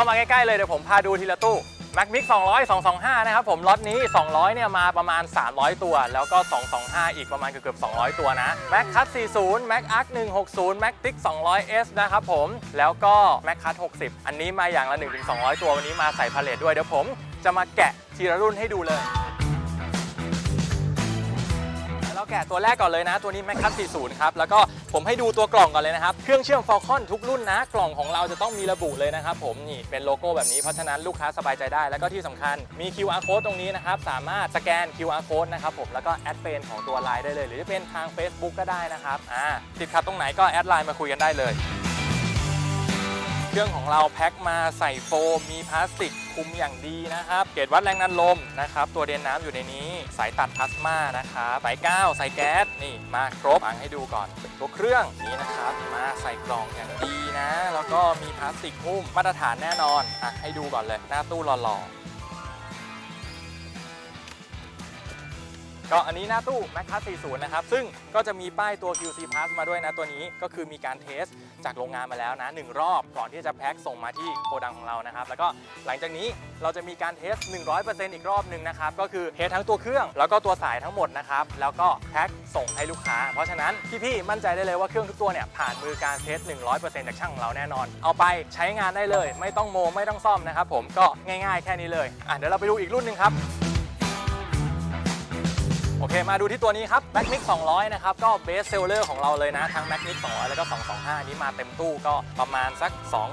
เข้ามาใกล้ ๆ เลยเดี๋ยวผมพาดูทีละตู้ Mac Mix 200 225 นะครับผมล็อตนี้ 200 เนี่ยมาประมาณ 300 ตัว แล้วก็ 225 อีกประมาณเกือบๆ 200 ตัวนะ Mac Cut 40 Mac Arc 160 Mac Tick 200S นะครับผม แล้วก็ Mac Cut 60 อันนี้มาอย่างละ 1-200 ตัว วันนี้มาใส่พาเลทด้วย เดี๋ยวผมจะมาแกะทีละรุ่นให้ดูเลย แกะตัวแรกก่อนเลยนะ ตัวนี้แมคคัส40 ครับ แล้วก็ผมให้ดูตัวกล่องก่อนเลยนะครับ เครื่องเชื่อม Falcon ทุกรุ่นนะ กล่องของเราจะต้องมีระบุเลยนะครับผมนี่เป็นโลโก้แบบนี้เพราะฉะนั้นลูกค้าสบายใจได้ แล้วก็ที่สำคัญมี QR code ตรงนี้นะครับ สามารถสแกน QR code นะครับผมแล้วก็แอดเฟนของตัวไลน์ได้เลย หรือจะเป็นทาง Facebook ก็ได้นะครับอ่าติดขัดตรงไหนก็แอดไลน์มาคุยกันได้เลย เครื่องของเราแพ็คมาใส่โฟมมีพลาสติกคุมอย่างดีนะครับ เกจวัดแรงดันลมนะครับ ตัวเดนน้ำอยู่ในนี้ สายตัดพลาสมานะครับสายก้าวสายแก๊สนี่มาครบฟังให้ดูก่อน ตัวเครื่องนี้นะครับมาใส่กล่องอย่างดีนะ แล้วก็มีพลาสติกหุ้มมาตรฐานแน่นอนอะให้ดูก่อนเลย หน้าตู้หล่อๆ ก็อันนี้หน้าตู้ Mac Pass 40 นะครับ ซึ่งก็จะมีป้ายตัว QC Pass มาด้วยนะตัวนี้ก็คือมีการเทสจากโรงงานมาแล้วนะ 1 รอบก่อนที่จะแพ็คส่งมาที่โกดังของเรานะครับ แล้วก็หลังจากนี้เราจะมีการเทส 100%อีกรอบหนึ่งนะครับ ก็คือเทสทั้งตัวเครื่อง แล้วก็ตัวสายทั้งหมดนะครับ แล้วก็แพ็คส่งให้ลูกค้า เพราะฉะนั้นพี่ๆมั่นใจได้เลยว่าเครื่องทุกตัวเนี่ยผ่านมือการเทส 100%จากช่างของเราแน่นอน เอาไปใช้งานได้เลย ไม่ต้องโมไม่ต้องซ่อมนะครับผมก็ง่าย ๆ แค่นี้เลยอะเดี๋ยวเราไปดูอีกรุ่นหนึ่งครับ โอเค มาดูที่ตัวนี้ครับ Mac Mix 200 นะครับ ก็เบสเซลเลอร์ของเราเลยนะ ทั้ง Mac Mix 200 แล้วก็ 225อันนี้มาเต็มตู้ก็ประมาณสัก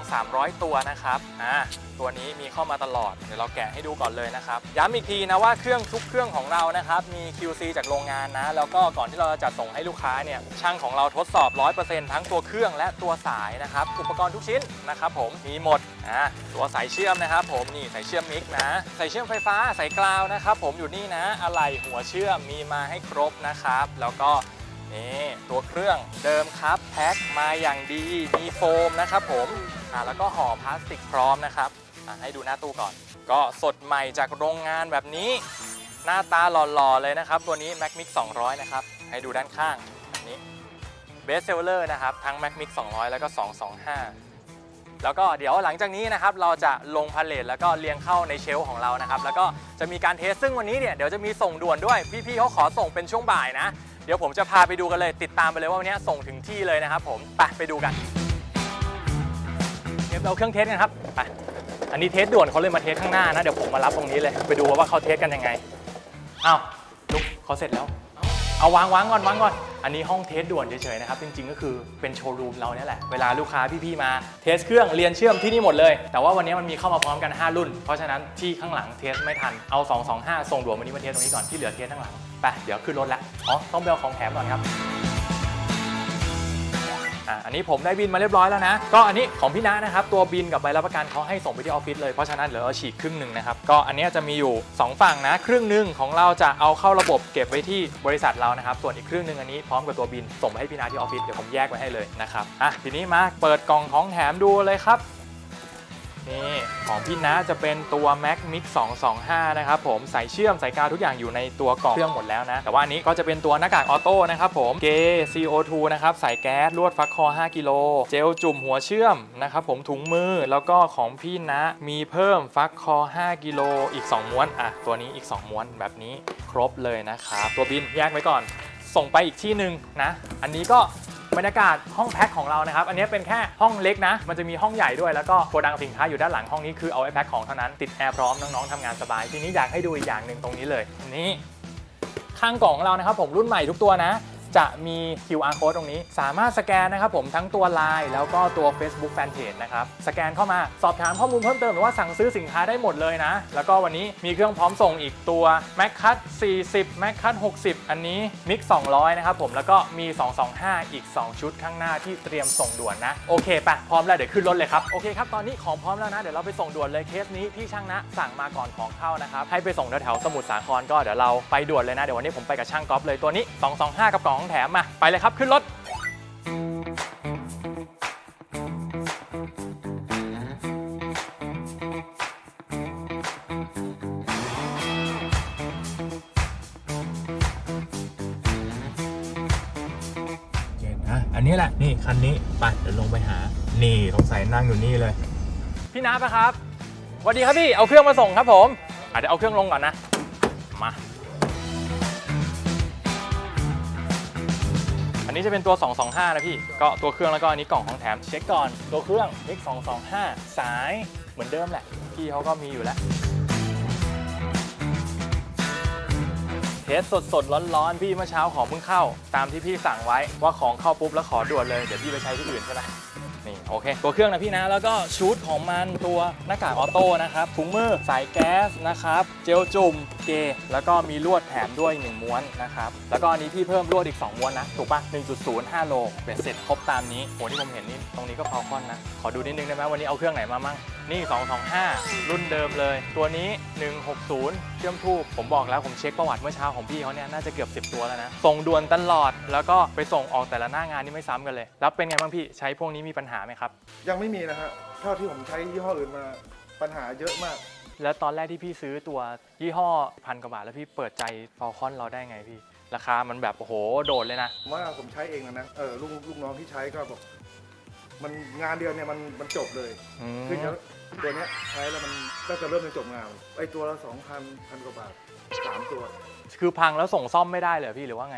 2-300 ตัวนะครับ อ่า ตัวนี้มีเข้ามาตลอด เดี๋ยวเราแกะให้ดูก่อนเลยนะครับ ย้ำอีกทีนะว่าเครื่องทุกเครื่องของเรานะครับ มี QC จากโรงงานนะ แล้วก็ก่อนที่เราจะจัดส่งให้ลูกค้าเนี่ย ช่างของเราทดสอบ 100%ทั้งตัวเครื่องและตัวสายนะครับ อุปกรณ์ทุกชิ้นนะครับผม มีหมด อ่าตัวสายเชื่อมนะครับผมนี่สายเชื่อมมิกนะสายเชื่อมไฟฟ้าสายกราวนะครับผมอยู่นี่นะอะไหล่หัวเชื่อมมีมาให้ครบนะครับ แล้วก็นี่ตัวเครื่องเดิมครับแพ็คมาอย่างดีมีโฟมนะครับผมอ่าแล้วก็ห่อพลาสติกพร้อมนะครับอะให้ดูหน้าตู้ก่อน ก็สดใหม่จากโรงงานแบบนี้ หน้าตาหล่อๆเลยนะครับ ตัวนี้ Mac Mix 200 นะครับ ให้ดูด้านข้างแบบนี้เบสเซลเลอร์นะครับ ทั้ง Mac Mix 200 แล้วก็ 225 แล้วก็เดี๋ยวหลังจากนี้นะครับเราจะลงพาเลทแล้วก็เรียงเข้าในเชลฟ์ของเรานะครับแล้วก็จะมีการเทสซึ่งวันนี้เนี่ยเดี๋ยวจะมีส่งด่วนด้วยพี่ๆเขาขอส่งเป็นช่วงบ่ายนะเดี๋ยวผมจะพาไปดูกันเลยติดตามไปเลยว่าวันนี้ส่งถึงที่เลยนะครับผมไปไปดูกันเดี๋ยวเราเครื่องเทสกันครับไปอันนี้เทสด่วนเขาเลยมาเทสข้างหน้านะเดี๋ยวผมมารับตรงนี้เลยไปดูว่าเขาเทสกันยังไงอ้าวลุกเขาเสร็จแล้ว เอาวางวางก่อนวางก่อน อันนี้ห้องเทสด่วนเฉยๆนะครับจริงๆก็คือเป็นโชว์รูมเราเนี่ยแหละเวลาลูกค้าพี่ๆมาเทสเครื่องเรียนเชื่อมที่นี่หมดเลย แต่ว่าวันนี้มันมีเข้ามาพร้อมกัน 5 รุ่น เพราะฉะนั้นที่ข้างหลังเทสไม่ทันเอา 225 ส่งด่วนวันนี้มาเทสตรงนี้ก่อนที่เหลือเทสข้างหลังไปเดี๋ยวขึ้นรถละอ๋อต้องไปเอาของแถมก่อนครับ อะอันนี้ผมได้บินมาเรียบร้อยแล้วนะ ก็อันนี้ของพี่ณะนะครับ ตัวบินกับใบรับประกันเขาให้ส่งไปที่ออฟฟิศเลย เพราะฉะนั้นเหลือเอาฉีกครึ่งหนึ่งนะครับ ก็อันนี้จะมีอยู่ 2 ฝั่งนะ ครึ่งหนึ่งของเราจะเอาเข้าระบบเก็บไว้ที่บริษัทเรานะครับ ส่วนอีกครึ่งหนึ่งอันนี้พร้อมกับตัวบินส่งไปให้พี่ณะที่ออฟฟิศ เดี๋ยวผมแยกไว้ให้เลยนะครับ อะ ทีนี้มาเปิดกล่องของแถมดูเลยครับ นี่ของพี่นะจะเป็นตัว Mac Mix 225 นะครับผมสายเชื่อมสายกาวทุกอย่างอยู่ในตัวกล่องเครื่องหมดแล้วนะ แต่ว่าอันนี้ก็จะเป็นตัวหน้ากากออโต้นะครับผมเก CO2 นะครับสายแก๊สลวดฟักคอ 5 กิโล เจลจุ่มหัวเชื่อมนะครับผมถุงมือแล้วก็ของพี่นะมีเพิ่มฟักคอ 5 กิโลอีก 2 ม้วนอะตัวนี้อีก 2 ม้วนแบบนี้ครบเลยนะครับตัวบินแยกไว้ก่อน ส่งไปอีกที่หนึ่งนะ อันนี้ก็ บรรยากาศห้องแพ็คของเรานะครับ อันนี้เป็นแค่ห้องเล็กนะ มันจะมีห้องใหญ่ด้วยแล้วก็โกดังสินค้าอยู่ด้านหลังห้องนี้คือเอาไว้แพ็คของเท่านั้นติดแอร์พร้อมน้องๆทำงานสบายทีนี้อยากให้ดูอีกอย่างหนึ่งตรงนี้เลยนี่ข้างกล่องของเรานะครับผมรุ่นใหม่ทุกตัวนะ จะมี QR code ตรงนี้ สามารถสแกนนะครับผมทั้งตัว Line แล้วก็ตัว Facebook Fanpage นะครับ สแกนเข้ามาสอบถามข้อมูลเพิ่มเติมหรือว่าสั่งซื้อสินค้าได้หมดเลยนะ แล้วก็วันนี้มีเครื่องพร้อมส่งอีกตัว Mac Cut 40 Mac Cut 60 อันนี้ Mix 200 นะครับผมแล้วก็มี 225 อีก 2 ชุดข้างหน้าที่เตรียมส่งด่วนนะ โอเคปะพร้อมแล้วเดี๋ยวขึ้นรถเลยครับ โอเคครับตอนนี้ของพร้อมแล้วนะ เดี๋ยวเราไปส่งด่วนเลยเคสนี้พี่ช่างนะสั่งมาก่อนของเข้านะครับให้ไปส่งแถวๆสมุทรสาครก็เดี๋ยวเราไปด่วนเลยนะเดี๋ยววันนี้ผมไปกับช่างก๊อฟเลยตัวนี้ 225 กับกล่องของแถมมาไปเลยครับ ขึ้นรถเห็นนะอันนี้แหละนี่คันนี้ไปเดี๋ยวลงไปหา นี่สงสัยนั่งอยู่นี่เลย พี่นับนะครับสวัสดีครับพี่ เอาเครื่องมาส่งครับผมอะเดี๋ยวเอาเครื่องลงก่อนนะ นี้จะเป็นตัว 225 นะพี่ ก็ตัวเครื่องแล้วก็อันนี้กล่องของแถม เช็คก่อน ตัวเครื่องมิก225 สายเหมือนเดิมแหละ พี่เขาก็มีอยู่แล้วเทสสดสดๆร้อนๆ พี่เมื่อเช้าของเพิ่งเข้า ตามที่พี่สั่งไว้ว่าของเข้าปุ๊บแล้วขอด่วนเลย เดี๋ยวพี่ไปใช้ที่อื่นใช่ไหม โอเค ตัวเครื่องนะพี่นะ แล้วก็ชุดของมันตัวหน้ากากออโต้นะครับถุงมือสายแก๊สนะครับ เจลจุ่มเกแล้วก็มีลวดแถมด้วย 1 ม้วนนะครับ แล้วก็อันนี้พี่เพิ่มลวดอีก 2 ม้วนนะ ถูกปะ1.05 โลเป็นเสร็จครบตามนี้โหที่ผมเห็นนี่ตรงนี้ก็พอคอนนะ ขอดูนิดนึงได้ไหมวันนี้เอาเครื่องไหนมามั่งนี่ 225 รุ่นเดิมเลย ตัวนี้ 160เชื่อมทูบผมบอกแล้วผมเช็คประวัติเมื่อเช้าของพี่เขาเนี่ยน่าจะเกือบ 10 ตัวแล้วนะส่งด่วนตลอด แล้วก็ไปส่งออกแต่ละหน้างานนี่ไม่ซ้ำกันเลย แล้วเป็นไงบ้างพี่ใช้พวกนี้มีปัญหาไหมครับ ยังไม่มีนะฮะเท่าที่ผมใช้ยี่ห้ออื่นมาปัญหาเยอะมาก แล้วตอนแรกที่พี่ซื้อตัวยี่ห้อพันกว่าบาทแล้วพี่เปิดใจฟอลคอนเราได้ไงพี่ ราคามันแบบโอ้โหโดดเลยนะ ผมว่าผมใช้เองนะนะเออลูกลูกน้องที่ใช้ก็บอกมันงานเดือนเนี่ยมันมันจบเลยอืมคือเดี๋ยว ตัวเนี้ยใช้แล้วมันก็จะเริ่มเป็นจบงานไอตัวละสองพันพันกว่าบาทสามตัว คือพังแล้วส่งซ่อมไม่ได้เลยเหรอพี่หรือว่าไง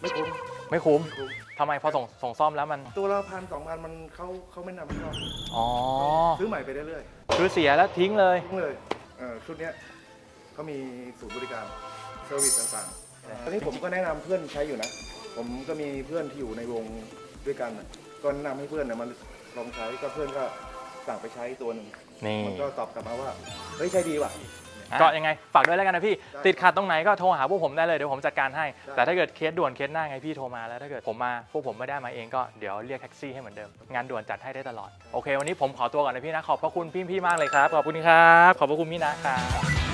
ไม่คุ้มไม่คุ้มไม่คุ้มทำไมพอส่งส่งซ่อมแล้วมันตัวละพันสองพันมันเขาเขาไม่นำเข้าอ๋อซื้อใหม่ไปเรื่อยคือเสียแล้วทิ้งเลยๆทิ้งเลยเออชุดเนี้ยเขามีศูนย์บริการเซอร์วิสต่างๆอ่าอันนี้ผมก็แนะนำเพื่อนใช้อยู่นะ ผมก็มีเพื่อนที่อยู่ในวงด้วยกันน่ะก็แนะนำให้เพื่อนเนี่ยมันลองใช้ก็เพื่อนก็สั่งไปใช้ตัวหนึ่ง นี่มันก็ตอบกลับมาว่าเฮ้ยใช้ดีว่ะ ก็ยังไงฝากด้วยแล้วกันนะพี่ได้ติดขัดตรงไหนก็โทรหาพวกผมได้เลยเดี๋ยวผมจัดการให้ได้แต่ถ้าเกิดเคสด่วนเคสหน้าไงพี่โทรมาแล้วถ้าเกิดผมมาพวกผมไม่ได้มาเองก็เดี๋ยวเรียกแท็กซี่ให้เหมือนเดิมงานด่วนจัดให้ได้ตลอดโอเค วันนี้ผมขอตัวก่อนนะพี่นะขอบพระคุณพี่พี่ๆมากเลยครับขอบคุณครับขอบพระคุณพี่นะครับ